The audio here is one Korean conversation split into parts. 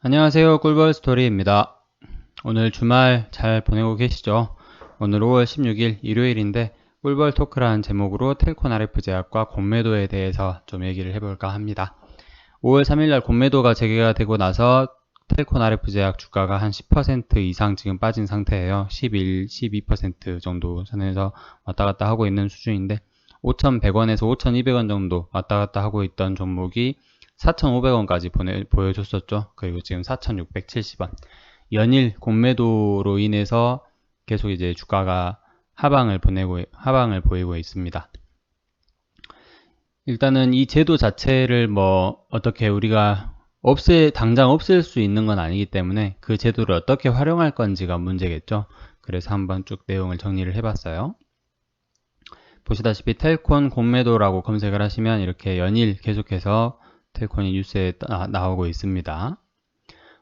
안녕하세요. 꿀벌 스토리입니다. 오늘 주말 잘 보내고 계시죠? 오늘 5월 16일 일요일인데 꿀벌 토크라는 제목으로 텔콘 RF 제약과 공매도에 대해서 좀 얘기를 해볼까 합니다. 5월 3일날 공매도가 재개가 되고 나서 텔콘 RF 제약 주가가 한 10% 이상 지금 빠진 상태예요. 11, 12% 정도 선에서 왔다 갔다 하고 있는 수준인데 5,100원에서 5,200원 정도 왔다 갔다 하고 있던 종목이 4,500원까지 보내, 보여줬었죠. 그리고 지금 4,670원. 연일 공매도로 인해서 계속 이제 주가가 하방을 보내고, 하방을 보이고 있습니다. 일단은 이 제도 자체를 뭐 어떻게 우리가 없애, 당장 없앨 수 있는 건 아니기 때문에 그 제도를 어떻게 활용할 건지가 문제겠죠. 그래서 한번 쭉 내용을 정리를 해봤어요. 보시다시피 텔콘 공매도라고 검색을 하시면 이렇게 연일 계속해서 텔콘이 뉴스에 나오고 있습니다.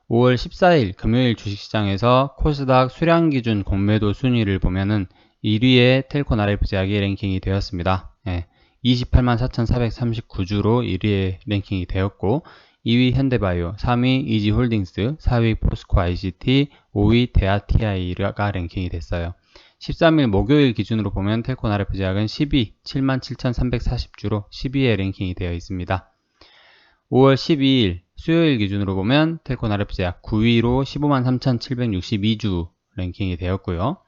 5월 14일 금요일 주식시장에서 코스닥 수량 기준 공매도 순위를 보면은 1위에 텔콘 RF 제약이 랭킹이 되었습니다. 예, 28만 4,439주로 1위에 랭킹이 되었고 2위 현대바이오, 3위 이지홀딩스, 4위 포스코 ICT, 5위 대아TI가 랭킹이 됐어요. 13일 목요일 기준으로 보면 텔콘 RF 제약은 12, 77,340주로 12위에 랭킹이 되어 있습니다. 5월 12일 수요일 기준으로 보면 텔콘 RF제약 9위로 153,762주 랭킹이 되었고요.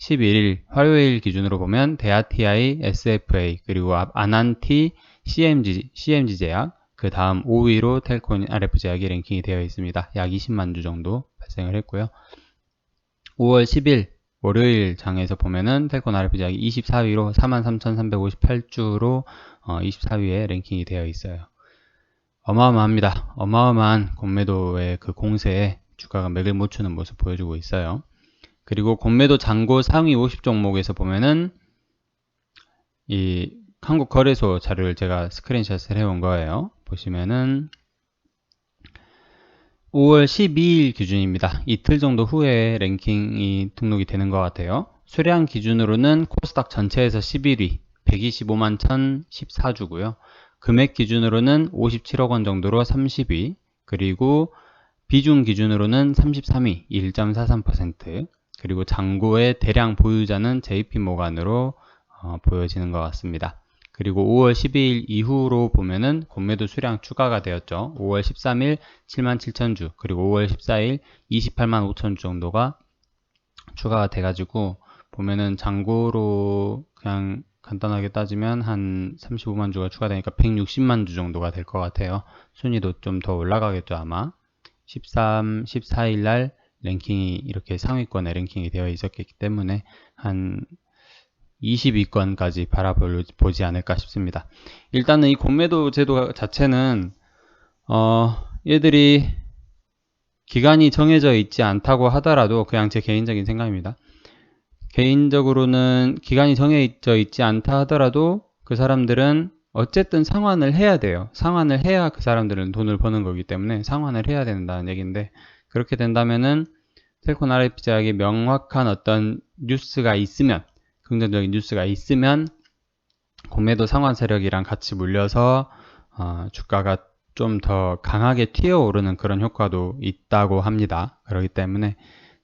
11일 화요일 기준으로 보면 대아TI, SFA, 그리고 아난티, CMG, CMG제약, 그 다음 5위로 텔콘 RF제약이 랭킹이 되어 있습니다. 약 20만 주 정도 발생을 했고요. 5월 10일 월요일 장에서 보면은 텔콘 RF제약이 24위로 43,358주로 어, 24위에 랭킹이 되어 있어요. 어마어마합니다. 어마어마한 공매도의 그 공세에 주가가 맥을 못 추는 모습 보여주고 있어요. 그리고 공매도 잔고 상위 50 종목에서 보면은 이 한국 거래소 자료를 제가 스크린샷을 해온 거예요. 보시면은 5월 12일 기준입니다. 이틀 정도 후에 랭킹이 등록이 되는 것 같아요. 수량 기준으로는 코스닥 전체에서 11위, 125만 1014주고요. 금액 기준으로는 57억 원 정도로 30위, 그리고 비중 기준으로는 33위, 1.43%, 그리고 잔고의 대량 보유자는 JP 모간으로 어, 보여지는 것 같습니다. 그리고 5월 12일 이후로 보면은 공매도 수량 추가가 되었죠. 5월 13일 7만 7천 주, 그리고 5월 14일 28만 5천 주 정도가 추가가 돼가지고 보면은 잔고로 그냥 간단하게 따지면 한 35만 주가 추가되니까 160만 주 정도가 될 것 같아요. 순위도 좀 더 올라가겠죠 아마. 13, 14일 날 랭킹이 이렇게 상위권에 랭킹이 되어 있었기 때문에 한 20위권까지 바라보지 않을까 싶습니다. 일단은 이 공매도 제도 자체는 어 얘들이 기간이 정해져 있지 않다고 하더라도 그냥 제 개인적인 생각입니다. 개인적으로는 기간이 정해져 있지 않다 하더라도 그 사람들은 어쨌든 상환을 해야 돼요. 상환을 해야 그 사람들은 돈을 버는 거기 때문에 상환을 해야 된다는 얘기인데 그렇게 된다면은 텔콘 RF 제약이 명확한 어떤 뉴스가 있으면 긍정적인 뉴스가 있으면 공매도 상환 세력이랑 같이 물려서 어, 주가가 좀 더 강하게 튀어오르는 그런 효과도 있다고 합니다. 그렇기 때문에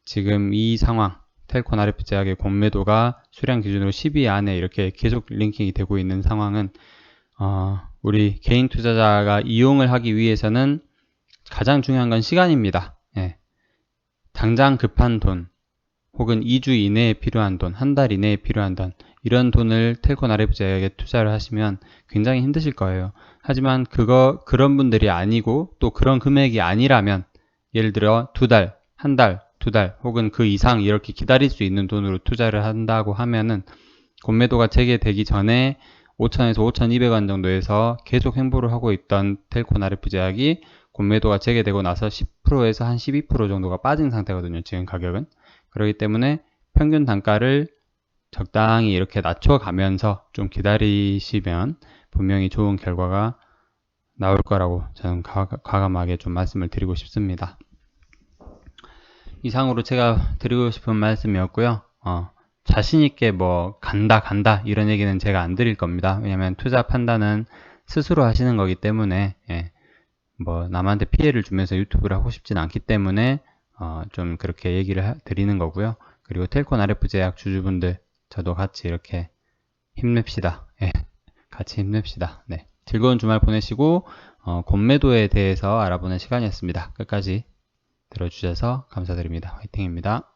지금 이 상황 텔콘 RF 제약의 공매도가 수량 기준으로 10위 안에 이렇게 계속 링킹이 되고 있는 상황은 어, 우리 개인 투자자가 이용을 하기 위해서는 가장 중요한 건 시간입니다. 예. 당장 급한 돈 혹은 2주 이내에 필요한 돈, 한 달 이내에 필요한 돈 이런 돈을 텔콘 RF 제약에 투자를 하시면 굉장히 힘드실 거예요. 하지만 그거 그런 분들이 아니고 또 그런 금액이 아니라면 예를 들어 두 달, 한 달, 두 달 혹은 그 이상 이렇게 기다릴 수 있는 돈으로 투자를 한다고 하면은 공매도가 재개되기 전에 5천에서 5,200원 정도에서 계속 행보를 하고 있던 텔콘 RF 제약이 공매도가 재개되고 나서 10%에서 한 12% 정도가 빠진 상태거든요. 지금 가격은. 그렇기 때문에 평균 단가를 적당히 이렇게 낮춰가면서 좀 기다리시면 분명히 좋은 결과가 나올 거라고 저는 과감하게 좀 말씀을 드리고 싶습니다. 이상으로 제가 드리고 싶은 말씀이었고요. 어, 자신있게 뭐 간다 간다 이런 얘기는 제가 안 드릴 겁니다. 왜냐면 투자 판단은 스스로 하시는 거기 때문에 예, 뭐 남한테 피해를 주면서 유튜브를 하고 싶진 않기 때문에 어, 좀 그렇게 얘기를 하- 드리는 거고요. 그리고 텔콘 RF 제약 주주분들 저도 같이 이렇게 힘냅시다. 예, 같이 힘냅시다. 네, 즐거운 주말 보내시고 어, 곤매도에 대해서 알아보는 시간이었습니다. 끝까지 들어주셔서 감사드립니다. 화이팅입니다.